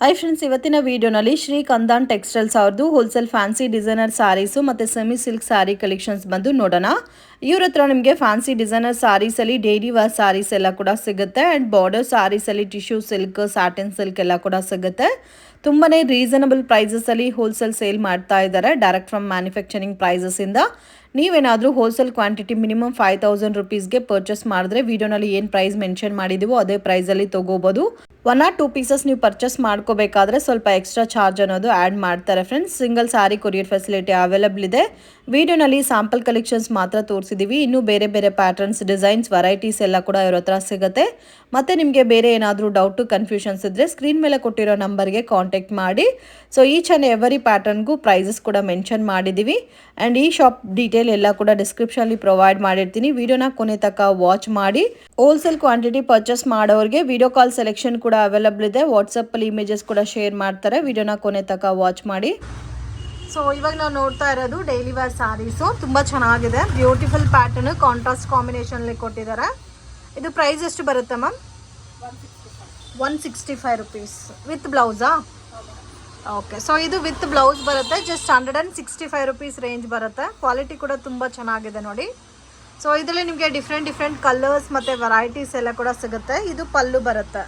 Hi friends ಇವತ್ತಿನ ವಿಡಿಯೋನಲ್ಲಿ Shri Kandan textiles ಅವ್ರದ್ದು ಹೋಲ್ಸೇಲ್ ಫ್ಯಾನ್ಸಿ ಡಿಸೈನರ್ ಸಾರೀಸು ಮತ್ತು ಸೆಮಿ ಸಿಲ್ಕ್ ಸಾರಿ ಕಲೆಕ್ಷನ್ಸ್ ಬಂದು ನೋಡೋಣ. ಇವ್ರ ಹತ್ರ ನಿಮಗೆ ಫ್ಯಾನ್ಸಿ ಡಿಸೈನರ್ ಸ್ಯಾರೀಸಲ್ಲಿ ಡೈಲಿ ವೇರ್ ಸಾರೀಸ್ ಎಲ್ಲ ಕೂಡ ಸಿಗುತ್ತೆ ಆ್ಯಂಡ್ ಬಾರ್ಡರ್ ಸಾರೀಸಲ್ಲಿ ಟಿಶ್ಯೂ ಸಿಲ್ಕ್ ಸ್ಯಾಟಿನ್ ಸಿಲ್ಕ್ ಎಲ್ಲ ಕೂಡ ಸಿಗುತ್ತೆ. ತುಂಬಾ ರೀಸನಬಲ್ ಪ್ರೈಸಸಲ್ಲಿ ಹೋಲ್ಸೇಲ್ ಸೇಲ್ ಮಾಡ್ತಾ ಇದ್ದಾರೆ. ಡೈರೆಕ್ಟ್ ಫ್ರಮ್ ಮ್ಯಾನುಫ್ಯಾಕ್ಚರಿಂಗ್ ಪ್ರೈಸಸ್ಸಿಂದ ನೀವೇನಾದರೂ wholesale quantity minimum five thousand ರುಪೀಸ್ಗೆ purchase ಮಾಡಿದ್ರೆ ವಿಡಿಯೋನಲ್ಲಿ ಏನು ಪ್ರೈಸ್ ಮೆನ್ಷನ್ ಮಾಡಿದೀವೋ ಅದೇ ಪ್ರೈಸಲ್ಲಿ ತೊಗೋಬೋದು. ಒನ್ ಆರ್ ಟೂ ಪೀಸಸ್ ನೀವು ಪರ್ಚೇಸ್ ಮಾಡ್ಕೋಬೇಕಾದ್ರೆ ಸ್ವಲ್ಪ ಎಕ್ಸ್ಟ್ರಾ ಚಾರ್ಜ್ ಅನ್ನೋದು ಆ್ಯಡ್ ಮಾಡ್ತಾರೆ friends single sari courier facility available ಇದೆ. ವಿಡಿಯೋನಲ್ಲಿ ಸ್ಯಾಂಪಲ್ ಕಲೆಕ್ಷನ್ಸ್ ಮಾತ್ರ ತೋರಿಸಿದ್ದೀವಿ ಇನ್ನೂ ಬೇರೆ ಬೇರೆ ಪ್ಯಾಟರ್ನ್ಸ್ ಡಿಸೈನ್ಸ್ ವೆರೈಟೀಸ್ ಎಲ್ಲ ಕೂಡ ಇವ್ರ ಹತ್ರ ಸಿಗುತ್ತೆ. ಮತ್ತು ನಿಮಗೆ ಬೇರೆ ಏನಾದರೂ ಡೌಟು ಕನ್ಫ್ಯೂಷನ್ಸ್ ಇದ್ದರೆ ಸ್ಕ್ರೀನ್ ಮೇಲೆ ಕೊಟ್ಟಿರೋ ನಂಬರ್ಗೆ ಕಾಂಟ್ಯಾಕ್ಟ್ ಮಾಡಿ. ಸೊ ಈಚ್ ಆ್ಯಂಡ್ ಎವರಿ ಪ್ಯಾಟರ್ನ್ಗೂ ಪ್ರೈಸಸ್ ಕೂಡ ಮೆನ್ಷನ್ ಮಾಡಿದ್ದೀವಿ ಆ್ಯಂಡ್ ಈ ಶಾಪ್ ಡೀಟೇಲ್ ಎಲ್ಲ ಕೂಡ ಡಿಸ್ಕ್ರಿಪ್ಷನಲ್ಲಿ ಪ್ರೊವೈಡ್ ಮಾಡಿರ್ತೀನಿ. ವಿಡಿಯೋನ ಕೊನೆ ತಕ್ಕ ವಾಚ್ ಮಾಡಿ. ಹೋಲ್ಸೇಲ್ ಕ್ವಾಂಟಿಟಿ ಪರ್ಚೇಸ್ ಮಾಡೋರಿಗೆ ವಿಡಿಯೋ ಕಾಲ್ ಸೆಲೆಕ್ಷನ್ ಕೂಡ ಅವೈಲಬಲ್ ಇದೆ. ವಾಟ್ಸಪ್ಪಲ್ಲಿ ಇಮೇಜಸ್ ಕೂಡ ಶೇರ್ ಮಾಡ್ತಾರೆ. ವಿಡಿಯೋನ ಕೊನೆ ತಕ್ಕ ವಾಚ್ ಮಾಡಿ. ಸೊ ಇವಾಗ ನಾವು ನೋಡ್ತಾ ಇರೋದು ಡೈಲಿ ವೇರ್ ಸ್ಯಾರೀಸು ತುಂಬ ಚೆನ್ನಾಗಿದೆ. ಬ್ಯೂಟಿಫುಲ್ ಪ್ಯಾಟರ್ನ್ ಕಾಂಟ್ರಾಸ್ಟ್ ಕಾಂಬಿನೇಷನಲ್ಲಿ ಕೊಟ್ಟಿದ್ದಾರೆ. ಇದು ಪ್ರೈಸ್ ಎಷ್ಟು ಬರುತ್ತೆ ma'am one sixty five rupees with ಬ್ಲೌಸಾ okay so ಇದು ವಿತ್ ಬ್ಲೌಸ್ ಬರುತ್ತೆ just hundred and sixty five rupees range ಬರುತ್ತೆ. ಕ್ವಾಲಿಟಿ ಕೂಡ ತುಂಬ ಚೆನ್ನಾಗಿದೆ ನೋಡಿ. ಸೊ ಇದರಲ್ಲಿ ನಿಮಗೆ ಡಿಫ್ರೆಂಟ್ ಡಿಫ್ರೆಂಟ್ ಕಲರ್ಸ್ ಮತ್ತು ವೆರೈಟೀಸ್ ಎಲ್ಲ ಕೂಡ ಸಿಗುತ್ತೆ. ಇದು ಪಲ್ಲು ಬರುತ್ತೆ.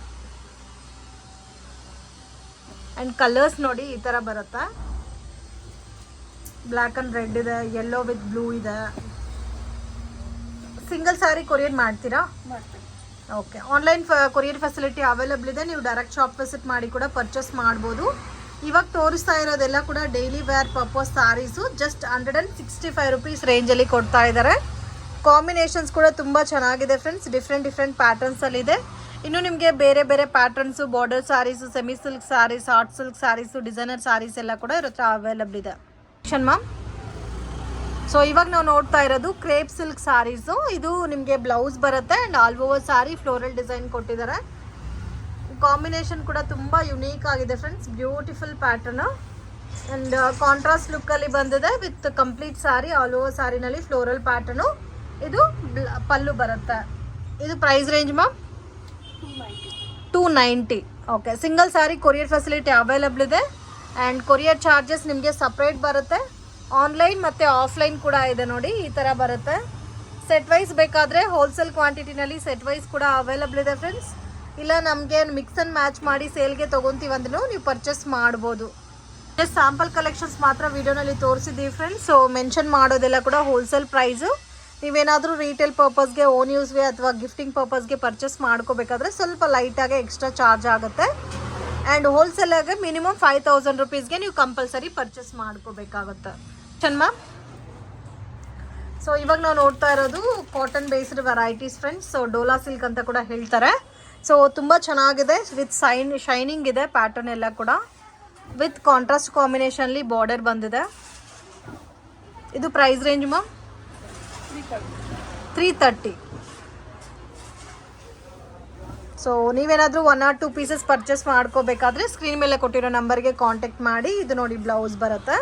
ಆ್ಯಂಡ್ ಕಲರ್ಸ್ ನೋಡಿ ಈ ಥರ ಬರುತ್ತೆ. ಬ್ಲ್ಯಾಕ್ ಆ್ಯಂಡ್ ರೆಡ್ ಇದೆ ಯೆಲ್ಲೋ ವಿತ್ ಬ್ಲೂ ಇದೆ. ಸಿಂಗಲ್ ಸ್ಯಾರಿ ಕೊರಿಯರ್ ಮಾಡ್ತೀರಾ? Okay online courier facility available ಇದೆ. ನೀವು ಡೈರೆಕ್ಟ್ ಶಾಪ್ ವಿಸಿಟ್ ಮಾಡಿ ಕೂಡ ಪರ್ಚೇಸ್ ಮಾಡ್ಬೋದು. ಇವಾಗ ತೋರಿಸ್ತಾ ಇರೋದೆಲ್ಲ ಕೂಡ daily wear purpose saris just hundred and sixty five rupees ರೇಂಜಲ್ಲಿ ಕೊಡ್ತಾ ಇದ್ದಾರೆ ಕಾಂಬಿನೇಷನ್ಸ್ ಕೂಡ ತುಂಬ ಚೆನ್ನಾಗಿದೆ ಫ್ರೆಂಡ್ಸ್ ಡಿಫ್ರೆಂಟ್ ಡಿಫ್ರೆಂಟ್ ಪ್ಯಾಟರ್ನ್ಸಲ್ಲಿದೆ ಇನ್ನು ನಿಮಗೆ ಬೇರೆ ಬೇರೆ patterns border saris semi silk saris hot silk saris designer saris ಎಲ್ಲ ಕೂಡ ಇರೋ ಹತ್ರ ಅವೈಲಬಲ್ ಇದೆ. ಮ್ಯಾಮ್ ಸೊ ಇವಾಗ ನಾವು ನೋಡ್ತಾ ಇರೋದು ಕ್ರೇಪ್ ಸಿಲ್ಕ್ ಸಾರೀಸು ಇದು ನಿಮಗೆ ಬ್ಲೌಸ್ ಬರುತ್ತೆ and all over sari floral design ಕೊಟ್ಟಿದ್ದಾರೆ. ಕಾಂಬಿನೇಷನ್ ಕೂಡ ತುಂಬ ಯುನೀಕ್ ಆಗಿದೆ friends beautiful pattern and contrast ಲುಕ್ಕಲ್ಲಿ ಬಂದಿದೆ with complete sari all over ಸಾರಿನಲ್ಲಿ floral pattern ಇದು ಪಲ್ಲು ಬರುತ್ತೆ. ಇದು price range ma'am two ninety okay single sari courier facility available ಇದೆ. And courier charges ನಿಮಗೆ ಸಪ್ರೇಟ್ ಬರುತ್ತೆ. ಆನ್ಲೈನ್ ಮತ್ತು ಆಫ್ಲೈನ್ ಕೂಡ ಇದೆ ನೋಡಿ, ಈ ಥರ ಬರುತ್ತೆ. ಸೆಟ್ ವೈಸ್ ಬೇಕಾದರೆ ಹೋಲ್ಸೇಲ್ ಕ್ವಾಂಟಿಟಿನಲ್ಲಿ ಸೆಟ್ ವೈಸ್ ಕೂಡ ಅವೈಲಬಲ್ ಇದೆ ಫ್ರೆಂಡ್ಸ್ ಇಲ್ಲ, ನಮಗೆ ಮಿಕ್ಸ್ ಆ್ಯಂಡ್ ಮ್ಯಾಚ್ ಮಾಡಿ ಸೇಲ್ಗೆ ತೊಗೊತೀವಿ ಅಂದ್ರೂ ನೀವು ಪರ್ಚೇಸ್ ಮಾಡ್ಬೋದು. ಸ್ಯಾಂಪಲ್ ಕಲೆಕ್ಷನ್ಸ್ ಮಾತ್ರ ವಿಡಿಯೋನಲ್ಲಿ ತೋರಿಸಿದ್ದೀವಿ ಫ್ರೆಂಡ್ಸ್ ಸೊ ಮೆನ್ಷನ್ ಮಾಡೋದೆಲ್ಲ ಕೂಡ ಹೋಲ್ಸೇಲ್ ಪ್ರೈಸು ನೀವೇನಾದರೂ ರೀಟೇಲ್ ಪರ್ಪಸ್ಗೆ ಓನ್ ಯೂಸ್ಗೆ ಅಥವಾ ಗಿಫ್ಟಿಂಗ್ ಪರ್ಪಸ್ಗೆ ಪರ್ಚೇಸ್ ಮಾಡ್ಕೋಬೇಕಾದ್ರೆ ಸ್ವಲ್ಪ ಲೈಟಾಗಿ ಎಕ್ಸ್ಟ್ರಾ ಚಾರ್ಜ್ ಆಗುತ್ತೆ. ಆ್ಯಂಡ್ ಹೋಲ್ಸೇಲಾಗೆ ಮಿನಿಮಮ್ ಫೈವ್ ತೌಸಂಡ್ ರುಪೀಸ್ಗೆ ನೀವು ಕಂಪಲ್ಸರಿ ಪರ್ಚೇಸ್ ಮಾಡ್ಕೋಬೇಕಾಗುತ್ತೆ. ಮ್ಯಾಮ್ ಸೊ ಇವಾಗ ನಾವು ನೋಡ್ತಾ ಇರೋದು cotton based varieties friends so Dola silk ಅಂತ ಕೂಡ ಹೇಳ್ತಾರೆ. ಸೊ ತುಂಬ ಚೆನ್ನಾಗಿದೆ. ವಿತ್ ಸೈನ್ ಶೈನಿಂಗ್ ಇದೆ ಪ್ಯಾಟರ್ನ್ ಎಲ್ಲ ಕೂಡ. ವಿತ್ ಕಾಂಟ್ರಾಸ್ಟ್ ಕಾಂಬಿನೇಷನ್ಲಿ ಬಾರ್ಡರ್ ಬಂದಿದೆ. ಇದು price range ma'am three thirty so ನೀವೇನಾದರೂ one or two pieces purchase ಮಾಡ್ಕೋಬೇಕಾದ್ರೆ screen ಮೇಲೆ ಕೊಟ್ಟಿರೋ ನಂಬರ್ಗೆ ಕಾಂಟ್ಯಾಕ್ಟ್ ಮಾಡಿ. ಇದು ನೋಡಿ ಬ್ಲೌಸ್ ಬರುತ್ತೆ.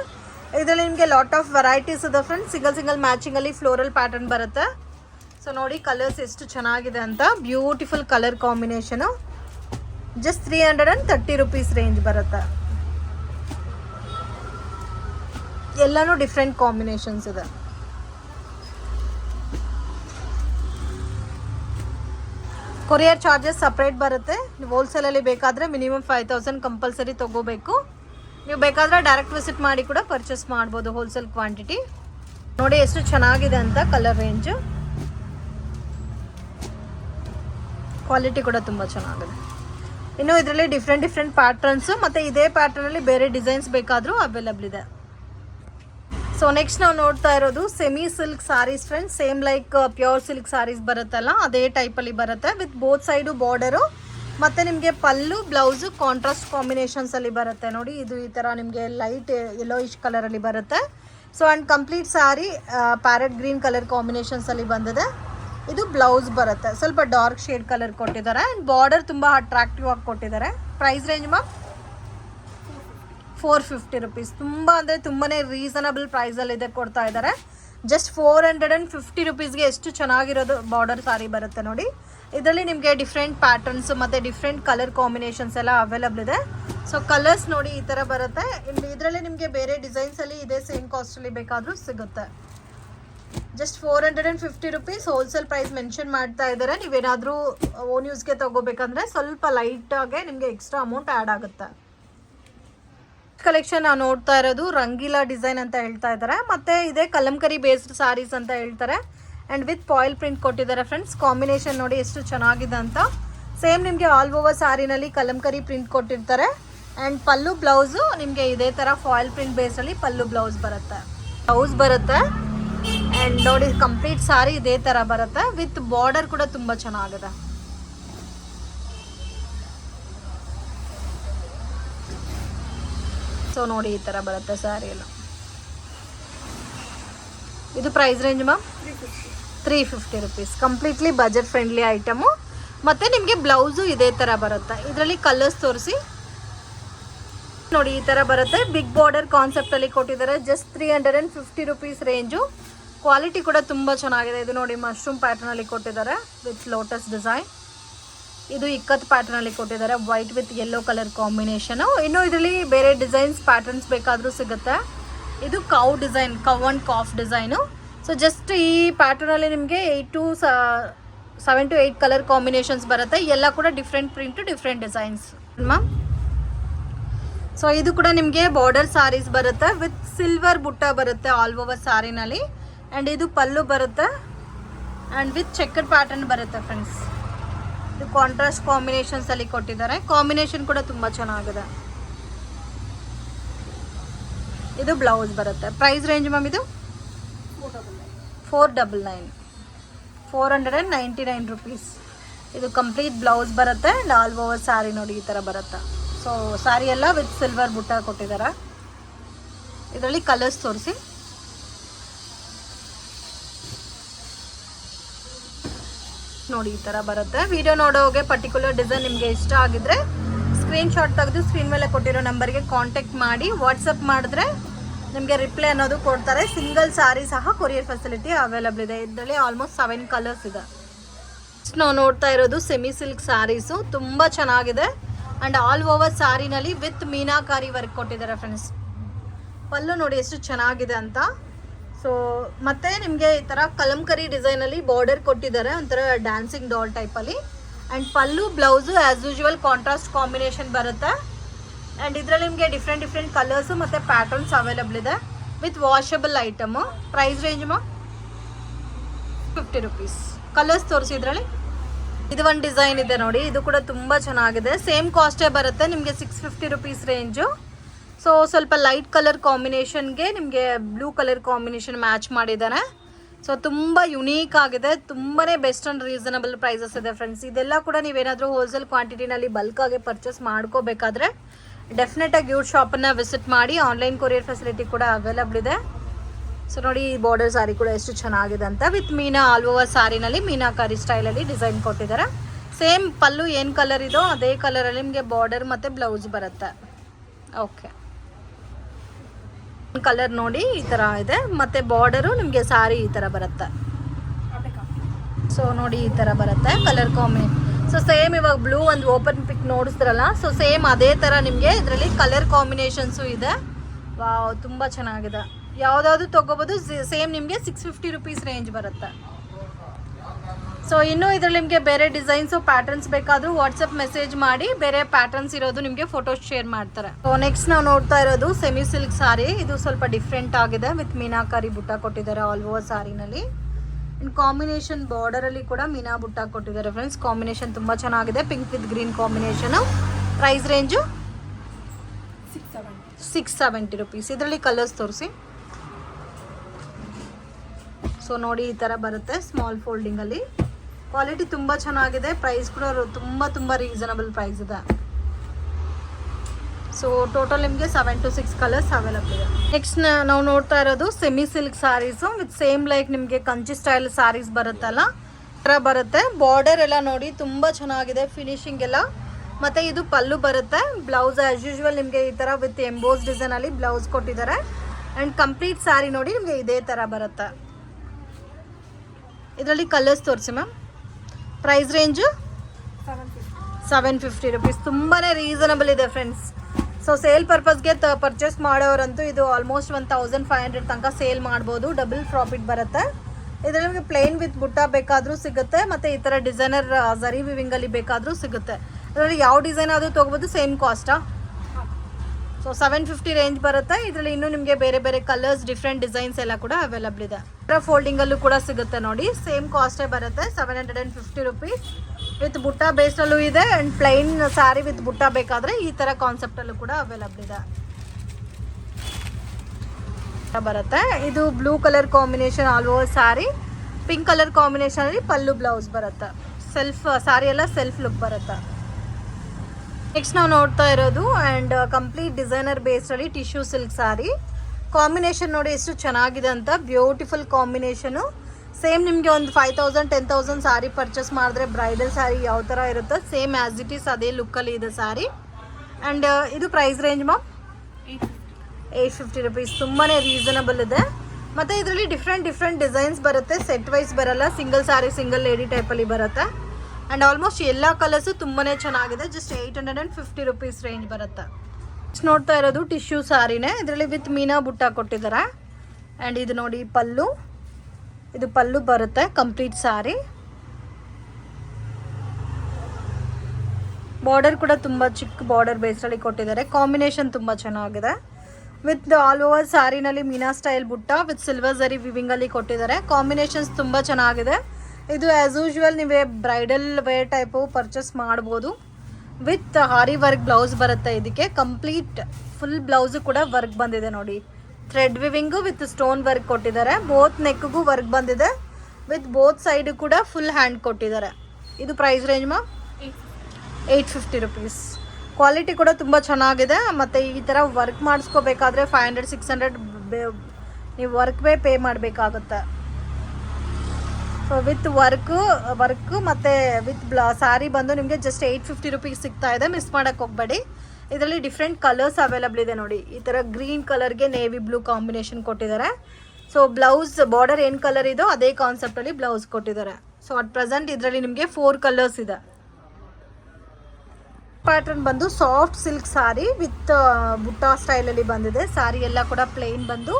ಇದರಲ್ಲಿ ನಿಮಗೆ ಲಾಟ್ ಆಫ್ ವೆರೈಟೀಸ್ ಇದೆ ಫ್ರೆಂಡ್ಸ್ ಸಿಂಗಲ್ ಸಿಂಗಲ್ ಮ್ಯಾಚಿಂಗಲ್ಲಿ ಫ್ಲೋರಲ್ ಪ್ಯಾಟರ್ನ್ ಬರುತ್ತೆ. ಸೊ ನೋಡಿ ಕಲರ್ಸ್ ಎಷ್ಟು ಚೆನ್ನಾಗಿದೆ ಅಂತ. Beautiful colour combination just three hundred and thirty rupees range ಬರುತ್ತೆ. ಎಲ್ಲನೂ ಡಿಫ್ರೆಂಟ್ ಕಾಂಬಿನೇಷನ್ಸ್ ಇದೆ. ಕೊರಿಯರ್ ಚಾರ್ಜಸ್ ಸಪ್ರೇಟ್ ಬರುತ್ತೆ. ನೀವು ಹೋಲ್ಸೇಲಲ್ಲಿ ಬೇಕಾದರೆ ಮಿನಿಮಮ್ ಫೈವ್ ತೌಸಂಡ್ ಕಂಪಲ್ಸರಿ ತೊಗೋಬೇಕು. ನೀವು ಬೇಕಾದರೆ ಡೈರೆಕ್ಟ್ ವಿಸಿಟ್ ಮಾಡಿ ಕೂಡ ಪರ್ಚೇಸ್ ಮಾಡ್ಬೋದು ಹೋಲ್ಸೇಲ್ ಕ್ವಾಂಟಿಟಿ ನೋಡಿ, ಎಷ್ಟು ಚೆನ್ನಾಗಿದೆ ಅಂತ ಕಲರ್ ರೇಂಜು ಕ್ವಾಲಿಟಿ ಕೂಡ ತುಂಬ ಚೆನ್ನಾಗಿದೆ. ಇನ್ನು ಇದರಲ್ಲಿ ಡಿಫ್ರೆಂಟ್ ಡಿಫ್ರೆಂಟ್ ಪ್ಯಾಟ್ರನ್ಸು ಮತ್ತು ಇದೇ ಪ್ಯಾಟ್ರನಲ್ಲಿ ಬೇರೆ ಡಿಸೈನ್ಸ್ ಬೇಕಾದರೂ ಅವೈಲಬಲ್ ಇದೆ. ಸೊ ನೆಕ್ಸ್ಟ್ ನಾವು ನೋಡ್ತಾ ಇರೋದು semi silk saris friends same like pure silk saris ಬರುತ್ತಲ್ಲ, ಅದೇ ಟೈಪಲ್ಲಿ ಬರುತ್ತೆ. ವಿತ್ ಬೋತ್ ಸೈಡು ಬಾರ್ಡರು ಮತ್ತು ನಿಮಗೆ ಪಲ್ಲು ಬ್ಲೌಸು ಕಾಂಟ್ರಾಸ್ಟ್ ಕಾಂಬಿನೇಷನ್ಸಲ್ಲಿ ಬರುತ್ತೆ. ನೋಡಿ, ಇದು ಈ ಥರ ನಿಮಗೆ ಲೈಟ್ ಯೆಲ್ಲೋಯಿಶ್ ಕಲರಲ್ಲಿ ಬರುತ್ತೆ. So and complete sari parrot green colour ಕಾಂಬಿನೇಷನ್ಸಲ್ಲಿ ಬಂದಿದೆ. ಇದು ಬ್ಲೌಸ್ ಬರುತ್ತೆ. ಸ್ವಲ್ಪ ಡಾರ್ಕ್ ಶೇಡ್ ಕಲರ್ ಕೊಟ್ಟಿದ್ದಾರೆ. ಆ್ಯಂಡ್ ಬಾರ್ಡರ್ ತುಂಬ ಅಟ್ರಾಕ್ಟಿವ್ ಆಗಿ ಕೊಟ್ಟಿದ್ದಾರೆ. Price range ma'am four fifty rupees ತುಂಬ ಅಂದರೆ ತುಂಬಾ ರೀಸನಬಲ್ ಪ್ರೈಸಲ್ಲಿದೆ ಕೊಡ್ತಾ ಇದ್ದಾರೆ. Just four hundred and fifty ರುಪೀಸ್ಗೆ ಎಷ್ಟು ಚೆನ್ನಾಗಿರೋದು ಬಾರ್ಡರ್ ಸಾರಿ ಬರುತ್ತೆ ನೋಡಿ. ಇದರಲ್ಲಿ ನಿಮಗೆ ಡಿಫ್ರೆಂಟ್ ಪ್ಯಾಟರ್ನ್ಸ್ ಮತ್ತು ಡಿಫ್ರೆಂಟ್ ಕಲರ್ ಕಾಂಬಿನೇಷನ್ಸ್ ಎಲ್ಲ ಅವೈಲಬಲ್ ಇದೆ. ಸೊ ಕಲರ್ಸ್ ನೋಡಿ ಈ ಥರ ಬರುತ್ತೆ. ಇದರಲ್ಲಿ ನಿಮಗೆ ಬೇರೆ ಡಿಸೈನ್ಸಲ್ಲಿ ಇದೇ ಸೇಮ್ ಕಾಸ್ಟಲ್ಲಿ ಬೇಕಾದರೂ ಸಿಗುತ್ತೆ. Just four hundred and fifty rupees wholesale price mention ಮಾಡ್ತಾ ಇದ್ದಾರೆ ನೀವೇನಾದರೂ ಓನ್ ಯೂಸ್ಗೆ ತೊಗೋಬೇಕಂದ್ರೆ ಸ್ವಲ್ಪ ಲೈಟಾಗೆ ನಿಮಗೆ ಎಕ್ಸ್ಟ್ರಾ ಅಮೌಂಟ್ ಆ್ಯಡ್ ಆಗುತ್ತೆ. ಕಲೆಕ್ಷನ್ ನಾವು ನೋಡ್ತಾ ಇರೋದು ರಂಗೀಲಾ ಡಿಸೈನ್ ಅಂತ ಹೇಳ್ತಾ ಇದ್ದಾರೆ ಮತ್ತು ಇದೇ ಕಲಂಕರಿ ಬೇಸ್ಡ್ ಸಾರೀಸ್ ಅಂತ ಹೇಳ್ತಾರೆ. ಆ್ಯಂಡ್ ವಿತ್ ಪಾಯಿಲ್ ಪ್ರಿಂಟ್ ಕೊಟ್ಟಿದ್ದಾರೆ ಫ್ರೆಂಡ್ಸ್ ಕಾಂಬಿನೇಷನ್ ನೋಡಿ ಎಷ್ಟು ಚೆನ್ನಾಗಿದೆ ಅಂತ. ಸೇಮ್ ನಿಮಗೆ ಆಲ್ ಓವರ್ ಸಾರಿನಲ್ಲಿ ಕಲಂಕರಿ ಪ್ರಿಂಟ್ ಕೊಟ್ಟಿರ್ತಾರೆ. ಆ್ಯಂಡ್ ಪಲ್ಲು ಬ್ಲೌಸು ನಿಮಗೆ ಇದೇ ಥರ ಫಾಯಿಲ್ ಪ್ರಿಂಟ್ ಬೇಸಲ್ಲಿ ಪಲ್ಲು ಬ್ಲೌಸ್ ಬರುತ್ತೆ. ಬ್ಲೌಸ್ ಬರುತ್ತೆ. ಆ್ಯಂಡ್ ನೋಡಿ ಕಂಪ್ಲೀಟ್ ಸಾರಿ ಇದೇ ಥರ ಬರುತ್ತೆ. ವಿತ್ ಬಾರ್ಡರ್ ಕೂಡ ತುಂಬ ಚೆನ್ನಾಗಿದೆ. ಸೊ ನೋಡಿ, ಈ ಥರ ಬರುತ್ತೆ ಸಾರಿ ಎಲ್ಲ. ಇದು price range ma'am three fifty rupees completely budget friendly item ಮತ್ತು ನಿಮಗೆ ಬ್ಲೌಸು ಇದೇ ಥರ ಬರುತ್ತೆ. ಇದರಲ್ಲಿ ಕಲರ್ಸ್ ತೋರಿಸಿ. ನೋಡಿ, ಈ ಥರ ಬರುತ್ತೆ. ಬಿಗ್ ಬಾರ್ಡರ್ ಕಾನ್ಸೆಪ್ಟಲ್ಲಿ ಕೊಟ್ಟಿದ್ದಾರೆ. Just three hundred and fifty rupees range quality ಕೂಡ ತುಂಬ ಚೆನ್ನಾಗಿದೆ. ಇದು ನೋಡಿ ಮಶ್ರೂಮ್ ಪ್ಯಾಟರ್ನಲ್ಲಿ ಕೊಟ್ಟಿದ್ದಾರೆ ವಿತ್ ಲೋಟಸ್ ಡಿಸೈನ್ ಇದು ಇಕ್ಕತ್ ಪ್ಯಾಟರ್ನಲ್ಲಿ ಕೊಟ್ಟಿದ್ದಾರೆ. White with yellow colour combination ಇನ್ನು ಇದರಲ್ಲಿ ಬೇರೆ ಡಿಸೈನ್ಸ್ ಪ್ಯಾಟರ್ನ್ಸ್ ಬೇಕಾದರೂ ಸಿಗುತ್ತೆ. ಇದು cow design cow and calf design so just ಈ ಪ್ಯಾಟರ್ನಲ್ಲಿ ನಿಮಗೆ eight to seven to eight colour combinations ಬರುತ್ತೆ. ಎಲ್ಲ ಕೂಡ different print different designs ma'am so ಇದು ಕೂಡ ನಿಮಗೆ ಬಾರ್ಡರ್ ಸಾರೀಸ್ ಬರುತ್ತೆ. ವಿತ್ ಸಿಲ್ವರ್ ಬುಟ್ಟ ಬರುತ್ತೆ ಆಲ್ ಓವರ್ ಸಾರಿನಲ್ಲಿ ಆ್ಯಂಡ್ ಇದು ಪಲ್ಲು ಬರುತ್ತೆ. ಆ್ಯಂಡ್ ವಿತ್ ಚೆಕ್ಕರ್ ಪ್ಯಾಟರ್ನ್ ಬರುತ್ತೆ ಫ್ರೆಂಡ್ಸ್ ಇದು ಕಾಂಟ್ರಾಸ್ಟ್ ಕಾಂಬಿನೇಷನ್ಸ್ ಅಲ್ಲಿ ಕೊಟ್ಟಿದ್ದಾರೆ. ಕಾಂಬಿನೇಷನ್ ಕೂಡ ತುಂಬ ಚೆನ್ನಾಗಿದೆ. ಇದು ಬ್ಲೌಸ್ ಬರುತ್ತೆ. ಪ್ರೈಸ್ ರೇಂಜ್ ಮ್ಯಾಮ್ ಇದು? Four double nine four hundred and ninety nine rupees ಇದು ಕಂಪ್ಲೀಟ್ ಬ್ಲೌಸ್ ಬರುತ್ತೆ. ಆ್ಯಂಡ್ ಆಲ್ ಓವರ್ ಸ್ಯಾರಿ ನೋಡಿ ಈ ಥರ ಬರುತ್ತೆ. ಸೊ ಸ್ಯಾರಿ ಎಲ್ಲ ವಿತ್ ಸಿಲ್ವರ್ ಬುಟ್ಟ ಕೊಟ್ಟಿದ್ದಾರೆ. ಇದರಲ್ಲಿ ಕಲರ್ಸ್ ತೋರಿಸಿ. ನೋಡಿ ಈ ಥರ ಬರುತ್ತೆ. ವಿಡಿಯೋ ನೋಡೋಗೆ ಪರ್ಟಿಕ್ಯುಲರ್ ಡಿಸೈನ್ ನಿಮಗೆ ಇಷ್ಟ ಆಗಿದ್ರೆ ಸ್ಕ್ರೀನ್ ಶಾಟ್ ತೆಗೆದು ಸ್ಕ್ರೀನ್ ಮೇಲೆ ಕೊಟ್ಟಿರೋ ನಂಬರ್ಗೆ ಕಾಂಟ್ಯಾಕ್ಟ್ ಮಾಡಿ ವಾಟ್ಸಪ್ ಮಾಡಿದ್ರೆ ನಿಮಗೆ ರಿಪ್ಲೈ ಅನ್ನೋದು ಕೊಡ್ತಾರೆ. ಸಿಂಗಲ್ ಸಾರಿ ಸಹ ಕೊರಿಯರ್ ಫೆಸಿಲಿಟಿ ಅವೈಲಬಲ್ ಇದೆ. ಇದರಲ್ಲಿ ಆಲ್ಮೋಸ್ಟ್ ಸೆವೆನ್ ಕಲರ್ಸ್ ಇದೆ. ನಾವು ನೋಡ್ತಾ ಇರೋದು ಸೆಮಿ ಸಿಲ್ಕ್ ಸ್ಯಾರೀಸು ತುಂಬ ಚೆನ್ನಾಗಿದೆ. ಆ್ಯಂಡ್ ಆಲ್ ಓವರ್ ಸ್ಯಾರಿನಲ್ಲಿ ವಿತ್ ಮೀನಾಕಾರಿ ವರ್ಕ್ ಕೊಟ್ಟಿದ್ದಾರೆ ಫ್ರೆಂಡ್ಸ್ ಪಲ್ಲು ನೋಡಿ ಎಷ್ಟು ಚೆನ್ನಾಗಿದೆ ಅಂತ. ಸೊ ಮತ್ತೆ ನಿಮಗೆ ಈ ಥರ ಕಲಂಕರಿ ಡಿಸೈನಲ್ಲಿ ಬಾರ್ಡರ್ ಕೊಟ್ಟಿದ್ದಾರೆ, ಒಂಥರ ಡ್ಯಾನ್ಸಿಂಗ್ ಡಾಲ್ ಟೈಪಲ್ಲಿ and pallu blouse as usual contrast combination ಬರುತ್ತೆ. ಆ್ಯಂಡ್ ಇದರಲ್ಲಿ ನಿಮಗೆ ಡಿಫ್ರೆಂಟ್ ಡಿಫ್ರೆಂಟ್ ಕಲರ್ಸು ಮತ್ತು ಪ್ಯಾಟರ್ನ್ಸ್ ಅವೈಲಬಲ್ ಇದೆ. With washable item price range fifty rupees colours ತೋರಿಸಿ ಇದರಲ್ಲಿ. ಇದು ಒಂದು ಡಿಸೈನ್ ಇದೆ ನೋಡಿ. ಇದು ಕೂಡ ತುಂಬ ಚೆನ್ನಾಗಿದೆ. ಸೇಮ್ ಕಾಸ್ಟೇ ಬರುತ್ತೆ. ನಿಮಗೆ six fifty rupees range so ಸ್ವಲ್ಪ ಲೈಟ್ ಕಲರ್ ಕಾಂಬಿನೇಷನ್ಗೆ ನಿಮಗೆ ಬ್ಲೂ ಕಲರ್ ಕಾಂಬಿನೇಷನ್ ಮ್ಯಾಚ್ ಮಾಡಿದ್ದಾನೆ. ಸೊ ತುಂಬ ಯುನೀಕ್ ಆಗಿದೆ. ತುಂಬಾ ಬೆಸ್ಟ್ ಆ್ಯಂಡ್ ರೀಸನಬಲ್ ಪ್ರೈಸಸ್ ಇದೆ ಫ್ರೆಂಡ್ಸ್ ಇದೆಲ್ಲ ಕೂಡ ನೀವೇನಾದರೂ ಹೋಲ್ಸೇಲ್ ಕ್ವಾಂಟಿಟಿನಲ್ಲಿ ಬಲ್ಕಾಗಿ ಪರ್ಚೇಸ್ ಮಾಡ್ಕೋಬೇಕಾದ್ರೆ ಡೆಫಿನೆಟಾಗಿ ಯೂಟ್ ಶಾಪನ್ನು ವಿಸಿಟ್ ಮಾಡಿ ಆನ್ಲೈನ್ ಕೊರಿಯರ್ ಫೆಸಿಲಿಟಿ ಕೂಡ ಅವೈಲಬಲ್ ಇದೆ. ಸೊ ನೋಡಿ ಈ ಬಾರ್ಡರ್ ಸಾರಿ ಕೂಡ ಎಷ್ಟು ಚೆನ್ನಾಗಿದೆ ಅಂತ. ವಿತ್ ಮೀನಾ ಆಲ್ ಓವರ್ ಸಾರಿನಲ್ಲಿ ಮೀನಾಕಾರಿ ಸ್ಟೈಲಲ್ಲಿ ಡಿಸೈನ್ ಕೊಟ್ಟಿದ್ದಾರೆ. ಸೇಮ್ ಪಲ್ಲು ಏನು ಕಲರ್ ಇದೋ ಅದೇ ಕಲರಲ್ಲಿ ನಿಮಗೆ ಬಾರ್ಡರ್ ಮತ್ತು ಬ್ಲೌಸ್ ಬರುತ್ತೆ. ಓಕೆ ಕಲರ್ ನೋಡಿ ಈ ಥರ ಇದೆ. ಮತ್ತು ಬಾರ್ಡರು ನಿಮಗೆ ಸಾರಿ ಈ ಥರ ಬರುತ್ತೆ. ಸೊ ನೋಡಿ ಈ ಥರ ಬರುತ್ತೆ ಕಲರ್ ಕಾಂಬಿ ಸೊ ಸೇಮ್ ಇವಾಗ ಬ್ಲೂ ಒಂದು ಓಪನ್ ಪಿಕ್ ನೋಡಿಸ್ತಾರಲ್ಲ? ಸೊ ಸೇಮ್ ಅದೇ ಥರ ನಿಮಗೆ ಇದರಲ್ಲಿ ಕಲರ್ ಕಾಂಬಿನೇಷನ್ಸು ಇದೆ. ವಾವ್ ತುಂಬ ಚೆನ್ನಾಗಿದೆ. ಯಾವುದಾದ್ರು ತಗೋಬಹುದು ಸೇಮ್ ನಿಮಗೆ ಸಿಕ್ಸ್ ಫಿಫ್ಟಿ ರುಪೀಸ್ ರೇಂಜ್ ಬರುತ್ತೆ. ಸೊ ಇನ್ನೂ ಇದರಲ್ಲಿ ನಿಮಗೆ ಬೇರೆ ಡಿಸೈನ್ಸು ಪ್ಯಾಟರ್ನ್ಸ್ ಬೇಕಾದರೂ ವಾಟ್ಸಪ್ ಮೆಸೇಜ್ ಮಾಡಿ, ಬೇರೆ ಪ್ಯಾಟರ್ನ್ಸ್ ಇರೋದು ನಿಮಗೆ ಫೋಟೋಸ್ ಶೇರ್ ಮಾಡ್ತಾರೆ. ಸೊ ನೆಕ್ಸ್ಟ್ ನಾವು ನೋಡ್ತಾ ಇರೋದು ಸೆಮಿ ಸಿಲ್ಕ್ ಸಾರಿ ಇದು ಸ್ವಲ್ಪ ಡಿಫ್ರೆಂಟ್ ಆಗಿದೆ ವಿತ್ ಮೀನಾಕಾರಿ ಬುಟ್ಟ ಕೊಟ್ಟಿದ್ದಾರೆ ಆಲ್ ಓವರ್ ಸಾರಿನಲ್ಲಿ ಇನ್ ಕಾಂಬಿನೇಷನ್ ಬಾರ್ಡರಲ್ಲಿ ಕೂಡ ಮೀನಾ ಬುಟ್ಟ ಕೊಟ್ಟಿದ್ದಾರೆ ಫ್ರೆಂಡ್ಸ್ ಕಾಂಬಿನೇಷನ್ ತುಂಬ ಚೆನ್ನಾಗಿದೆ. Pink with green combination price range six seventy rupees ಇದರಲ್ಲಿ ಕಲರ್ಸ್ ತೋರಿಸಿ. ಸೊ ನೋಡಿ ಈ ಥರ ಬರುತ್ತೆ ಸ್ಮಾಲ್ ಫೋಲ್ಡಿಂಗಲ್ಲಿ ಕ್ವಾಲಿಟಿ ತುಂಬ ಚೆನ್ನಾಗಿದೆ. ಪ್ರೈಸ್ ಕೂಡ ತುಂಬ ತುಂಬ ರೀಸನಬಲ್ ಪ್ರೈಸ್ ಇದೆ. ಸೊ ಟೋಟಲ್ ನಿಮಗೆ seven two six colours available ಇದೆ. ನೆಕ್ಸ್ಟ್ ನಾವು ನೋಡ್ತಾ ಇರೋದು semi silk saris with same like ನಿಮಗೆ ಕಂಚಿ ಸ್ಟೈಲ್ ಸ್ಯಾರೀಸ್ ಬರುತ್ತಲ್ಲ ಥರ ಬರುತ್ತೆ. ಬಾರ್ಡರ್ ಎಲ್ಲ ನೋಡಿ ತುಂಬ ಚೆನ್ನಾಗಿದೆ ಫಿನಿಶಿಂಗ್ ಎಲ್ಲ. ಮತ್ತು ಇದು ಪಲ್ಲು ಬರುತ್ತೆ. ಬ್ಲೌಸ್ ಆ್ಯಸ್ ಯೂಶ್ವಲ್ ನಿಮಗೆ ಈ ಥರ ವಿತ್ ಎಂಬೋಸ್ ಡಿಸೈನಲ್ಲಿ ಬ್ಲೌಸ್ ಕೊಟ್ಟಿದ್ದಾರೆ. ಆ್ಯಂಡ್ ಕಂಪ್ಲೀಟ್ ಸ್ಯಾರಿ ನೋಡಿ ನಿಮಗೆ ಇದೇ ಥರ ಬರುತ್ತೆ. ಇದರಲ್ಲಿ ಕಲರ್ಸ್ ತೋರಿಸಿ ma'am price range seven fifty rupees ತುಂಬಾ ರೀಸನಬಲ್ ಇದೆ ಫ್ರೆಂಡ್ಸ್ ಸೊ ಸೇಲ್ ಪರ್ಪಸ್ಗೆ ತ ಪರ್ಚೇಸ್ ಮಾಡೋರಂತೂ ಇದು almost one thousand five hundred ತನಕ ಸೇಲ್ ಮಾಡ್ಬೋದು. ಡಬಲ್ ಪ್ರಾಫಿಟ್ ಬರುತ್ತೆ. ಇದರಲ್ಲಿ ನಿಮಗೆ ಪ್ಲೇನ್ ವಿತ್ ಬುಟ್ಟ ಬೇಕಾದರೂ ಸಿಗುತ್ತೆ. ಮತ್ತು ಈ ಥರ ಡಿಸೈನರ್ ಝರಿ ವಿವಿಂಗಲ್ಲಿ ಬೇಕಾದರೂ ಸಿಗುತ್ತೆ. ಅದರಲ್ಲಿ ಯಾವ ಡಿಸೈನ್ ಆದರೂ ತೊಗೋಬೋದು ಸೇಮ್ ಕಾಸ್ಟಾ ಸೊ ಸೆವೆನ್ ಫಿಫ್ಟಿ ರೇಂಜ್ ಬರುತ್ತೆ. ಇದರಲ್ಲಿ ಇನ್ನೂ ನಿಮಗೆ ಬೇರೆ ಬೇರೆ ಕಲರ್ಸ್ ಡಿಫ್ರೆಂಟ್ ಡಿಸೈನ್ಸ್ ಎಲ್ಲ ಕೂಡ ಅವೈಲಬಲ್ ಇದೆ. ಇದರ ಫೋಲ್ಡಿಂಗಲ್ಲೂ ಕೂಡ ಸಿಗುತ್ತೆ ನೋಡಿ. ಸೇಮ್ ಕಾಸ್ಟೇ ಬರುತ್ತೆ seven hundred and fifty rupees with butta ಅಲ್ಲೂ ಇದೆ ಆ್ಯಂಡ್ ಪ್ಲೈನ್ ಸ್ಯಾರಿ ವಿತ್ ಬುಟ್ಟ ಬೇಕಾದರೆ ಈ ಥರ ಕಾನ್ಸೆಪ್ಟಲ್ಲೂ ಕೂಡ ಅವೈಲಬಲ್ ಇದೆ. ಬರುತ್ತೆ. ಇದು blue colour combination all over sari pink colour ಕಾಂಬಿನೇಷನಲ್ಲಿ pallu blouse ಬರುತ್ತೆ. ಸೆಲ್ಫ್ ಸ್ಯಾರಿ ಎಲ್ಲ ಸೆಲ್ಫ್ ಲುಕ್ ಬರುತ್ತೆ. ನೆಕ್ಸ್ಟ್ ನಾವು ನೋಡ್ತಾ ಇರೋದು ಆ್ಯಂಡ್ ಕಂಪ್ಲೀಟ್ ಡಿಸೈನರ್ ಬೇಸ್ಡಲ್ಲಿ ಟಿಶ್ಯೂ ಸಿಲ್ಕ್ ಸ್ಯಾರಿ ಕಾಂಬಿನೇಷನ್ ನೋಡಿ ಎಷ್ಟು ಚೆನ್ನಾಗಿದೆ ಅಂತ ಬ್ಯೂಟಿಫುಲ್ ಕಾಂಬಿನೇಷನು ಸೇಮ್ ನಿಮಗೆ ಒಂದು five thousand ten thousand sari purchase ಮಾಡಿದ್ರೆ ಬ್ರೈಡಲ್ ಸ್ಯಾರಿ ಯಾವ ಥರ ಇರುತ್ತೆ ಸೇಮ್ ಆ್ಯಸ್ ಇಟ್ ಈಸ್ ಅದೇ ಲುಕ್ಕಲ್ಲಿ ಇದೆ ಸ್ಯಾರಿ ಆ್ಯಂಡ್ ಇದು price range ma'am eight fifty rupees ತುಂಬಾ ರೀಸನಬಲ್ ಇದೆ. ಮತ್ತು ಇದರಲ್ಲಿ ಡಿಫ್ರೆಂಟ್ ಡಿಫ್ರೆಂಟ್ ಡಿಸೈನ್ಸ್ ಬರುತ್ತೆ. ಸೆಟ್ ವೈಸ್ ಬರಲ್ಲ. ಸಿಂಗಲ್ ಸ್ಯಾರಿ ಸಿಂಗಲ್ ಲೇಡಿ ಟೈಪಲ್ಲಿ ಬರುತ್ತೆ. ಆ್ಯಂಡ್ ಆಲ್ಮೋಸ್ಟ್ ಎಲ್ಲ ಕಲರ್ಸು ತುಂಬಾ ಚೆನ್ನಾಗಿದೆ. Just eight hundred and fifty rupees range ಬರುತ್ತೆ. ನೋಡ್ತಾ ಇರೋದು ಟಿಶ್ಯೂ ಸಾರಿನೇ. ಇದರಲ್ಲಿ ವಿತ್ ಮೀನಾ ಬುಟ್ಟ ಕೊಟ್ಟಿದ್ದಾರೆ. ಆ್ಯಂಡ್ ಇದು ನೋಡಿ ಪಲ್ಲು. ಇದು ಪಲ್ಲು ಬರುತ್ತೆ ಕಂಪ್ಲೀಟ್ ಸಾರಿ. ಬಾರ್ಡರ್ ಕೂಡ ತುಂಬ ಚಿಕ್ಕ ಬಾರ್ಡರ್ ಬೇಸಲ್ಲಿ ಕೊಟ್ಟಿದ್ದಾರೆ. ಕಾಂಬಿನೇಷನ್ ತುಂಬ ಚೆನ್ನಾಗಿದೆ. With all over ಸಾರಿನಲ್ಲಿ meena style butta with silver zari ವಿವಿಂಗಲ್ಲಿ ಕೊಟ್ಟಿದ್ದಾರೆ. ಕಾಂಬಿನೇಷನ್ಸ್ ತುಂಬ ಚೆನ್ನಾಗಿದೆ. ಇದು ಆ್ಯಸ್ ಯೂಶ್ವಲ್ ನೀವೇ ಬ್ರೈಡಲ್ ವೇರ್ ಟೈಪು ಪರ್ಚೇಸ್ ಮಾಡ್ಬೋದು. ವಿತ್ ಹಾರಿ ವರ್ಕ್ ಬ್ಲೌಸ್ ಬರುತ್ತೆ ಇದಕ್ಕೆ. ಕಂಪ್ಲೀಟ್ ಫುಲ್ ಬ್ಲೌಸು ಕೂಡ ವರ್ಕ್ ಬಂದಿದೆ ನೋಡಿ. Thread weaving with stone work ಕೊಟ್ಟಿದ್ದಾರೆ. ಬೋತ್ ನೆಕ್ಗೂ ವರ್ಕ್ ಬಂದಿದೆ. ವಿತ್ ಬೋತ್ ಸೈಡು ಕೂಡ ಫುಲ್ ಹ್ಯಾಂಡ್ ಕೊಟ್ಟಿದ್ದಾರೆ. ಇದು price range ma'am? Eight fifty rupees quality ಕೂಡ ತುಂಬ ಚೆನ್ನಾಗಿದೆ. ಮತ್ತು ಈ ಥರ ವರ್ಕ್ ಮಾಡಿಸ್ಕೋಬೇಕಾದ್ರೆ ಫೈವ್ ಹಂಡ್ರೆಡ್ ಸಿಕ್ಸ್ ಹಂಡ್ರೆಡ್ ನೀವು ವರ್ಕ್ ಬೇ ಪೇ ಮಾಡಬೇಕಾಗುತ್ತೆ. ವಿತ್ ವರ್ಕು ವರ್ಕು ಮತ್ತು ವಿತ್ ಬ್ಲಾ ಸ್ಯಾರಿ ಬಂದು ನಿಮಗೆ ಜಸ್ಟ್ ಏಯ್ಟ್ ಫಿಫ್ಟಿ ರುಪೀಸ್ ಸಿಗ್ತಾ ಇದೆ. ಮಿಸ್ ಮಾಡೋಕ್ಕೆ ಹೋಗಬೇಡಿ. ಇದರಲ್ಲಿ ಡಿಫ್ರೆಂಟ್ ಕಲರ್ಸ್ ಅವೈಲಬಲ್ ಇದೆ ನೋಡಿ. ಈ ಥರ ಗ್ರೀನ್ ಕಲರ್ಗೆ ನೇವಿ ಬ್ಲೂ ಕಾಂಬಿನೇಷನ್ ಕೊಟ್ಟಿದ್ದಾರೆ. ಸೊ ಬ್ಲೌಸ್ ಬಾರ್ಡರ್ ಏನು ಕಲರ್ ಇದೋ ಅದೇ ಕಾನ್ಸೆಪ್ಟಲ್ಲಿ ಬ್ಲೌಸ್ ಕೊಟ್ಟಿದ್ದಾರೆ. ಸೊ ಅಟ್ ಪ್ರೆಸೆಂಟ್ ಇದರಲ್ಲಿ ನಿಮಗೆ ಫೋರ್ ಕಲರ್ಸ್ ಇದೆ. ಪ್ಯಾಟರ್ನ್ ಬಂದು soft silk sari with butta ಸ್ಟೈಲಲ್ಲಿ ಬಂದಿದೆ. ಸಾರಿ ಎಲ್ಲ ಕೂಡ ಪ್ಲೇನ್ ಬಂದು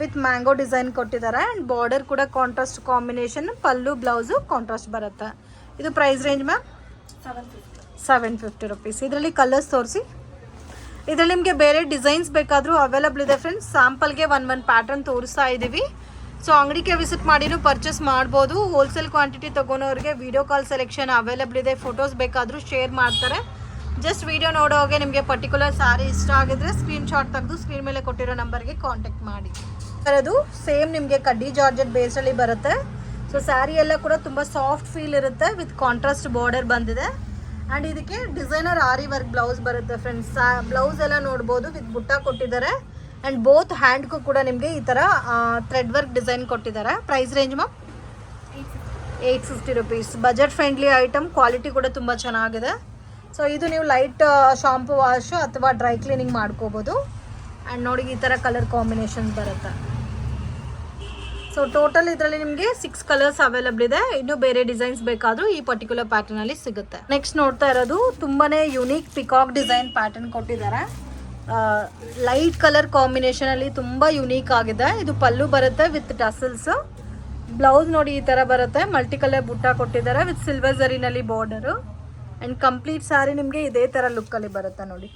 ವಿತ್ ಮ್ಯಾಂಗೋ ಡಿಸೈನ್ ಕೊಟ್ಟಿದ್ದಾರೆ ಆ್ಯಂಡ್ ಬಾರ್ಡರ್ ಕೂಡ contrast combination pallu, blouse contrast ಬರುತ್ತೆ. ಇದು price range ma'am? Seven fifty rupees ಇದರಲ್ಲಿ ಕಲರ್ಸ್ ತೋರಿಸಿ. ಇದರಲ್ಲಿ ನಿಮಗೆ ಬೇರೆ ಡಿಸೈನ್ಸ್ ಬೇಕಾದರೂ ಅವೈಲಬಲ್ ಇದೆ ಫ್ರೆಂಡ್ಸ್ ಸ್ಯಾಂಪಲ್ಗೆ ಒನ್ ಒನ್ ಪ್ಯಾಟರ್ನ್ ತೋರಿಸ್ತಾ ಇದ್ದೀವಿ ಸೊ ಅಂಗಡಿಗೆ ವಿಸಿಟ್ ಮಾಡಿನೂ ಪರ್ಚೇಸ್ ಮಾಡ್ಬೋದು. ಹೋಲ್ಸೇಲ್ ಕ್ವಾಂಟಿಟಿ ತೊಗೊಳೋರಿಗೆ ವಿಡಿಯೋ ಕಾಲ್ ಸೆಲೆಕ್ಷನ್ ಅವೈಲಬಲ್ ಇದೆ. ಫೋಟೋಸ್ ಬೇಕಾದರೂ ಶೇರ್ ಮಾಡ್ತಾರೆ. ಜಸ್ಟ್ ವಿಡಿಯೋ ನೋಡೋಗೆ ನಿಮಗೆ ಪರ್ಟಿಕ್ಯುಲರ್ ಸ್ಯಾರಿ ಇಷ್ಟ ಆಗಿದ್ರೆ ಸ್ಕ್ರೀನ್ ಶಾಟ್ ತೆಗೆದು ಸ್ಕ್ರೀನ್ ಮೇಲೆ ಕೊಟ್ಟಿರೋ ನಂಬರ್ಗೆ ಕಾಂಟ್ಯಾಕ್ಟ್ ಮಾಡಿ. ಅದು ಸೇಮ್ ನಿಮಗೆ ಕಡ್ಡಿ ಜಾರ್ಜೆಟ್ ಬೇಸಲ್ಲಿ ಬರುತ್ತೆ. ಸೊ ಸ್ಯಾರಿ ಎಲ್ಲ ಕೂಡ ತುಂಬ ಸಾಫ್ಟ್ ಫೀಲ್ ಇರುತ್ತೆ ವಿತ್ ಕಾಂಟ್ರಾಸ್ಟ್ ಬಾರ್ಡರ್ ಬಂದಿದೆ. ಆ್ಯಂಡ್ ಇದಕ್ಕೆ ಡಿಸೈನರ್ ಆರಿ ವರ್ಕ್ ಬ್ಲೌಸ್ ಬರುತ್ತೆ ಫ್ರೆಂಡ್ಸ್ ಬ್ಲೌಸ್ ಎಲ್ಲ ನೋಡ್ಬೋದು ವಿತ್ ಬುಟ್ಟ ಕೊಟ್ಟಿದ್ದಾರೆ. ಆ್ಯಂಡ್ ಬೋತ್ ಹ್ಯಾಂಡ್ಗೂ ಕೂಡ ನಿಮಗೆ ಈ ಥರ ಥ್ರೆಡ್ ವರ್ಕ್ ಡಿಸೈನ್ ಕೊಟ್ಟಿದ್ದಾರೆ. Price range ma'am eight fifty rupees budget friendly item quality ಕೂಡ ತುಂಬ ಚೆನ್ನಾಗಿದೆ. ಸೊ ಇದು ನೀವು ಲೈಟ್ ಶಾಂಪು ವಾಶು ಅಥವಾ ಡ್ರೈ ಕ್ಲೀನಿಂಗ್ ಮಾಡ್ಕೋಬೋದು. ಆ್ಯಂಡ್ ನೋಡಿ ಈ ಥರ ಕಲರ್ ಕಾಂಬಿನೇಷನ್ಸ್ ಬರುತ್ತೆ. ಸೊ ಟೋಟಲ್ ಇದರಲ್ಲಿ ನಿಮಗೆ ಸಿಕ್ಸ್ ಕಲರ್ಸ್ ಅವೈಲಬಲ್ ಇದೆ. ಇನ್ನು ಬೇರೆ ಡಿಸೈನ್ಸ್ ಬೇಕಾದರೂ ಈ ಪರ್ಟಿಕ್ಯುಲರ್ ಪ್ಯಾಟರ್ನ್ ಅಲ್ಲಿ ಸಿಗುತ್ತೆ. ನೆಕ್ಸ್ಟ್ ನೋಡ್ತಾ ಇರೋದು ತುಂಬಾನೇ ಯುನೀಕ್ ಪಿಕಾಕ್ ಡಿಸೈನ್ ಪ್ಯಾಟರ್ನ್ ಕೊಟ್ಟಿದ್ದಾರೆ. ಲೈಟ್ ಕಲರ್ ಕಾಂಬಿನೇಷನ್ ಅಲ್ಲಿ ತುಂಬಾ ಯುನೀಕ್ ಆಗಿದೆ. ಇದು ಪಲ್ಲು ಬರುತ್ತೆ ವಿತ್ ಟಸಲ್ಸ್ ಬ್ಲೌಸ್ ನೋಡಿ ಈ ತರ ಬರುತ್ತೆ. ಮಲ್ಟಿ ಕಲರ್ ಬುಟ್ಟ ಕೊಟ್ಟಿದ್ದಾರೆ ವಿತ್ ಸಿಲ್ವರ್ ಜರಿನಲ್ಲಿ ಬಾರ್ಡರ್ ಆ್ಯಂಡ್ ಕಂಪ್ಲೀಟ್ ಸ್ಯಾರಿ ನಿಮಗೆ ಇದೇ ಥರ ಲುಕ್ಕಲ್ಲಿ ಬರುತ್ತೆ ನೋಡಿ.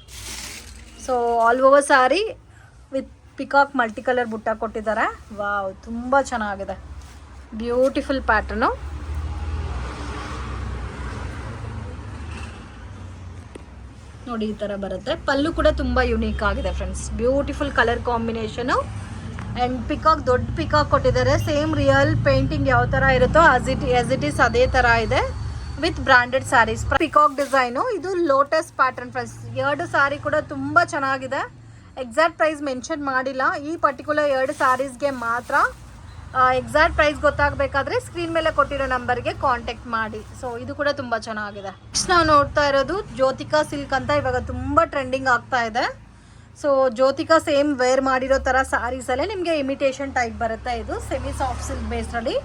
So all over with peacock multi colour butta ಕೊಟ್ಟಿದ್ದಾರೆ. ವಾವ್ ತುಂಬ ಚೆನ್ನಾಗಿದೆ. ಬ್ಯೂಟಿಫುಲ್ ಪ್ಯಾಟರ್ನು ನೋಡಿ, ಈ ಥರ ಬರುತ್ತೆ. ಪಲ್ಲು ಕೂಡ ತುಂಬ ಯುನೀಕ್ ಆಗಿದೆ friends beautiful colour combination and peacock ದೊಡ್ಡ ಪಿಕಾಕ್ ಕೊಟ್ಟಿದ್ದಾರೆ. ಸೇಮ್ ರಿಯಲ್ ಪೇಂಟಿಂಗ್ ಯಾವ ಥರ ಇರುತ್ತೋ as it as it is ಅದೇ ಥರ ಇದೆ. With branded saris peacock design ಇದು ಲೋಟಸ್ ಪ್ಯಾಟರ್ನ್ ಫ್ರೆಂಡ್ಸ್ ಎರಡು ಸ್ಯಾರಿ ಕೂಡ ತುಂಬ ಚೆನ್ನಾಗಿದೆ. ಎಕ್ಸಾಕ್ಟ್ ಪ್ರೈಸ್ ಮೆನ್ಷನ್ ಮಾಡಿಲ್ಲ. ಈ ಪರ್ಟಿಕ್ಯುಲರ್ ಎರಡು ಸ್ಯಾರೀಸ್ಗೆ ಮಾತ್ರ ಎಕ್ಸಾಕ್ಟ್ ಪ್ರೈಸ್ ಗೊತ್ತಾಗಬೇಕಾದ್ರೆ ಸ್ಕ್ರೀನ್ ಮೇಲೆ ಕೊಟ್ಟಿರೋ ನಂಬರ್ಗೆ ಕಾಂಟ್ಯಾಕ್ಟ್ ಮಾಡಿ. ಸೊ ಇದು ಕೂಡ ತುಂಬ ಚೆನ್ನಾಗಿದೆ. ನೆಕ್ಸ್ಟ್ ನಾವು ನೋಡ್ತಾ ಇರೋದು ಜ್ಯೋತಿಕಾ ಸಿಲ್ಕ್ ಅಂತ ಇವಾಗ ತುಂಬ ಟ್ರೆಂಡಿಂಗ್ ಆಗ್ತಾ ಇದೆ. ಸೊ ಜ್ಯೋತಿಕಾ ಸೇಮ್ ವೇರ್ ಮಾಡಿರೋ ಥರ ಸ್ಯಾರೀಸಲ್ಲೇ ನಿಮಗೆ ಇಮಿಟೇಷನ್ ಟೈಪ್ ಬರುತ್ತೆ. ಇದು ಸೆಮಿ ಸಾಫ್ಟ್ ಸಿಲ್ಕ್ ಬೇಸ್ನಲ್ಲಿ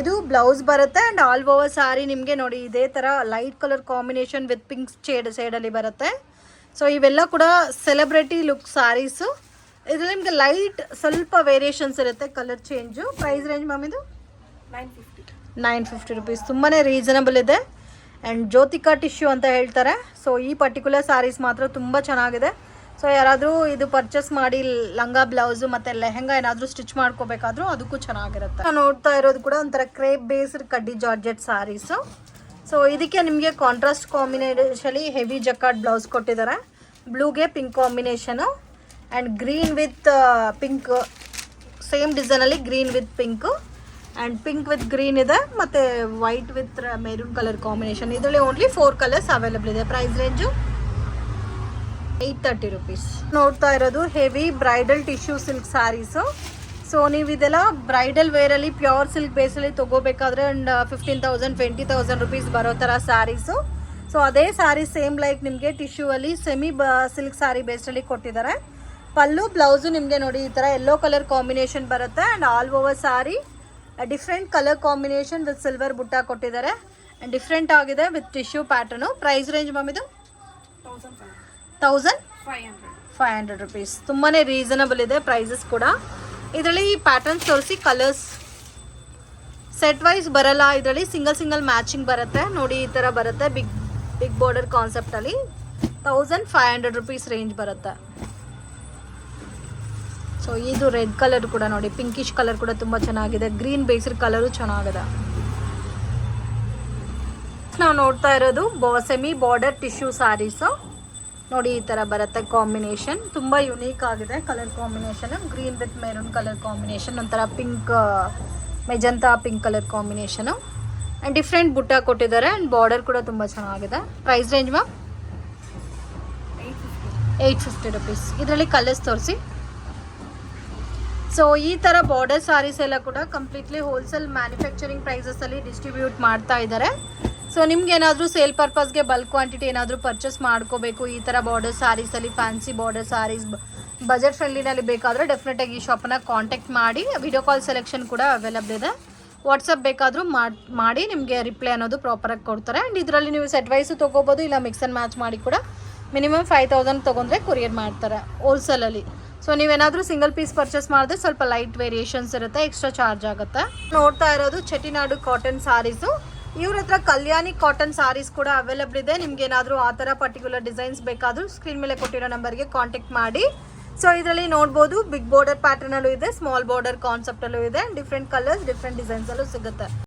ಇದು ಬ್ಲೌಸ್ ಬರುತ್ತೆ ಆ್ಯಂಡ್ ಆಲ್ ಓವರ್ ಸ್ಯಾರಿ ನಿಮಗೆ ನೋಡಿ ಇದೇ ಥರ light colour combination with pink shade ಶೇಡಲ್ಲಿ ಬರುತ್ತೆ. ಸೊ ಇವೆಲ್ಲ ಕೂಡ ಸೆಲೆಬ್ರಿಟಿ ಲುಕ್ ಸ್ಯಾರೀಸು ಇದರಲ್ಲಿ ನಿಮಗೆ ಲೈಟ್ ಸ್ವಲ್ಪ ವೇರಿಯೇಷನ್ಸ್ ಇರುತ್ತೆ colour change price range ma'am ಇದು? Nine fifty nine fifty rupees ತುಂಬಾ ರೀಸನಬಲ್ ಇದೆ. ಆ್ಯಂಡ್ ಜ್ಯೋತಿಕಾ ಟಿಶ್ಯೂ ಅಂತ ಹೇಳ್ತಾರೆ. ಸೊ ಈ ಪರ್ಟಿಕ್ಯುಲರ್ ಸಾರೀಸ್ ಮಾತ್ರ ತುಂಬ ಚೆನ್ನಾಗಿದೆ. ಸೊ ಯಾರಾದರೂ ಇದು ಪರ್ಚೇಸ್ ಮಾಡಿ ಲಂಗ ಬ್ಲೌಸು ಮತ್ತು ಲೆಹೆಂಗಾ ಏನಾದರೂ ಸ್ಟಿಚ್ ಮಾಡ್ಕೋಬೇಕಾದ್ರೂ ಅದಕ್ಕೂ ಚೆನ್ನಾಗಿರುತ್ತೆ. ನೋಡ್ತಾ ಇರೋದು ಕೂಡ ಒಂಥರ ಕ್ರೇಪ್ ಬೇಸ್ಡ್ ಕಡ್ಡಿ ಜಾರ್ಜೆಟ್ ಸ್ಯಾರೀಸು ಸೊ ಇದಕ್ಕೆ ನಿಮಗೆ ಕಾಂಟ್ರಾಸ್ಟ್ ಕಾಂಬಿನೇಷನಲ್ಲಿ ಹೆವಿ ಜಕಾಟ್ ಬ್ಲೌಸ್ ಕೊಟ್ಟಿದ್ದಾರೆ. ಬ್ಲೂಗೆ pink combination and green with pink same ಡಿಸೈನಲ್ಲಿ green with pink and pink with green ಇದೆ. ಮತ್ತು white with maroon colour combination ಇದರಲ್ಲಿ ಓನ್ಲಿ ಫೋರ್ ಕಲರ್ಸ್ ಅವೈಲೇಬಲ್ ಇದೆ. Price range eight thirty rupees ನೋಡ್ತಾ ಇರೋದು heavy bridal tissue silk saris so ನೀವು ಇದೆಲ್ಲ bridal ವೇರಲ್ಲಿ pure silk ಬೇಸಲ್ಲಿ ತೊಗೋಬೇಕಾದ್ರೆ and fifteen thousand twenty thousand rupees ಬರೋ ಥರ ಸ್ಯಾರೀಸು ಸೊ ಅದೇ ಸ್ಯಾರಿ ಸೇಮ್ ಲೈಕ್ ನಿಮಗೆ ಟಿಶ್ಯೂ ಅಲ್ಲಿ ಸೆಮಿ ಬ ಸಿಲ್ಕ್ ಸ್ಯಾರಿ ಬೇಸ್ಡಲ್ಲಿ ಕೊಟ್ಟಿದ್ದಾರೆ. ಪಲ್ಲು ಬ್ಲೌಸು ನಿಮಗೆ ನೋಡಿ ಈ ಥರ ಎಲ್ಲೋ ಕಲರ್ ಕಾಂಬಿನೇಷನ್ ಬರುತ್ತೆ and all over sari different colour combination with silver butta ಕೊಟ್ಟಿದ್ದಾರೆ. ಆ್ಯಂಡ್ ಡಿಫ್ರೆಂಟ್ ಆಗಿದೆ with tissue pattern price range ma'am ಇದು? Thousand five hundred five hundred rupees ತುಂಬಾ ರೀಸನಬಲ್ ಇದೆ ಪ್ರೈಸಸ್ ಕೂಡ. ಇದರಲ್ಲಿ ಪ್ಯಾಟರ್ನ್ಸ್ ತೋರಿಸಿ ಕಲರ್ಸ್ ಸೆಟ್ ವೈಸ್ ಬರಲ್ಲ, ಇದರಲ್ಲಿ ಸಿಂಗಲ್ ಸಿಂಗಲ್ ಮ್ಯಾಚಿಂಗ್ ಬರುತ್ತೆ. ನೋಡಿ ಈ ಥರ ಬರುತ್ತೆ big big border ಕಾನ್ಸೆಪ್ಟಲ್ಲಿ thousand five hundred rupees range ಬರುತ್ತೆ. ಸೊ ಇದು ರೆಡ್ ಕಲರ್ ಕೂಡ ನೋಡಿ ಪಿಂಕಿಶ್ ಕಲರ್ ಕೂಡ ತುಂಬ ಚೆನ್ನಾಗಿದೆ. ಗ್ರೀನ್ ಬೇಸಿರ್ ಕಲರು ಚೆನ್ನಾಗಿದೆ. ನಾವು ನೋಡ್ತಾ ಇರೋದು ಬಾ ಸೆಮಿ ಬಾರ್ಡರ್ ಟಿಶ್ಯೂ ಸ್ಯಾರೀಸು ನೋಡಿ ಈ ಥರ ಬರುತ್ತೆ ಕಾಂಬಿನೇಷನ್. ತುಂಬ ಯುನೀಕ್ ಆಗಿದೆ colour combination green with maroon colour combination ಒಂಥರ pink magenta pink colour combination and different butta ಕೊಟ್ಟಿದ್ದಾರೆ ಆ್ಯಂಡ್ ಬಾರ್ಡರ್ ಕೂಡ ತುಂಬ ಚೆನ್ನಾಗಿದೆ. Price range ma'am eight fifty rupees ಇದರಲ್ಲಿ ಕಲರ್ಸ್ ತೋರಿಸಿ. ಸೊ ಈ ಥರ ಬಾರ್ಡರ್ ಸಾರೀಸ್ ಎಲ್ಲ ಕೂಡ ಕಂಪ್ಲೀಟ್ಲಿ ಹೋಲ್ಸೇಲ್ ಮ್ಯಾನುಫ್ಯಾಕ್ಚರಿಂಗ್ ಪ್ರೈಸಸಲ್ಲಿ ಡಿಸ್ಟ್ರಿಬ್ಯೂಟ್ ಮಾಡ್ತಾ ಇದ್ದಾರೆ. ಸೊ ನಿಮ್ಗೆ ಏನಾದರೂ ಸೇಲ್ ಪರ್ಪಸ್ಗೆ ಬಲ್ಕ್ ಕ್ವಾಂಟಿಟಿ ಏನಾದರೂ ಪರ್ಚೇಸ್ ಮಾಡ್ಕೋಬೇಕು, ಈ ಥರ ಬಾರ್ಡರ್ ಸ್ಯಾರೀಸಲ್ಲಿ ಫ್ಯಾನ್ಸಿ ಬಾರ್ಡರ್ ಸ್ಯಾರೀಸ್ ಬಜೆಟ್ ಫ್ರೆಂಡ್ಲಿನಲ್ಲಿ ಬೇಕಾದರೆ ಡೆಫಿನೆಟಾಗಿ ಈ ಶಾಪನ್ನ ಕಾಂಟ್ಯಾಕ್ಟ್ ಮಾಡಿ ವಿಡಿಯೋ ಕಾಲ್ ಸೆಲೆಕ್ಷನ್ ಕೂಡ ಅವೈಲಬಲ್ ಇದೆ. ವಾಟ್ಸಪ್ ಬೇಕಾದರೂ ಮಾಡಿ ನಿಮಗೆ ರಿಪ್ಲೈ ಅನ್ನೋದು ಪ್ರಾಪರಾಗಿ ಕೊಡ್ತಾರೆ. ಆ್ಯಂಡ್ ಇದರಲ್ಲಿ ನೀವು ಸೆಟ್ ವೈಸು ತೊಗೋಬೋದು, ಇಲ್ಲ ಮಿಕ್ಸ್ ಆ್ಯಂಡ್ ಮ್ಯಾಚ್ ಮಾಡಿ ಕೂಡ ಮಿನಿಮಮ್ ಫೈವ್ ತೌಸಂಡ್ ತೊಗೊಂಡ್ರೆ ಕೊರಿಯರ್ ಮಾಡ್ತಾರೆ ಹೋಲ್ಸೇಲಲ್ಲಿ ಸೊ ನೀವೇನಾದರೂ ಸಿಂಗಲ್ ಪೀಸ್ ಪರ್ಚೇಸ್ ಮಾಡಿದ್ರೆ ಸ್ವಲ್ಪ ಲೈಟ್ ವೇರಿಯೇಷನ್ಸ್ ಇರುತ್ತೆ ಎಕ್ಸ್ಟ್ರಾ ಚಾರ್ಜ್ ಆಗುತ್ತೆ. ನೋಡ್ತಾ ಇರೋದು ಚಟಿನಾಡು ಕಾಟನ್ ಸಾರೀಸು ಇವ್ರ ಹತ್ರ ಕಲ್ಯಾಣಿ ಕಾಟನ್ ಸಾರೀಸ್ ಕೂಡ ಅವೈಲಬಲ್ ಇದೆ. ನಿಮ್ಗೆ ಏನಾದರೂ ಆ ಥರ ಪರ್ಟಿಕ್ಯುಲರ್ ಡಿಸೈನ್ಸ್ ಬೇಕಾದರೂ ಸ್ಕ್ರೀನ್ ಮೇಲೆ ಕೊಟ್ಟಿರೋ ನಂಬರ್ಗೆ ಕಾಂಟ್ಯಾಕ್ಟ್ ಮಾಡಿ. ಸೊ ಇದರಲ್ಲಿ ನೋಡ್ಬೋದು ಬಿಗ್ ಬಾರ್ಡರ್ ಪ್ಯಾಟರ್ನಲ್ಲೂ ಇದೆ ಸ್ಮಾಲ್ ಬಾರ್ಡರ್ ಕಾನ್ಸೆಪ್ಟಲ್ಲೂ ಇದೆ ಡಿಫ್ರೆಂಟ್ ಕಲರ್ಸ್ ಡಿಫ್ರೆಂಟ್ ಡಿಸೈನ್ಸಲ್ಲೂ ಸಿಗುತ್ತೆ.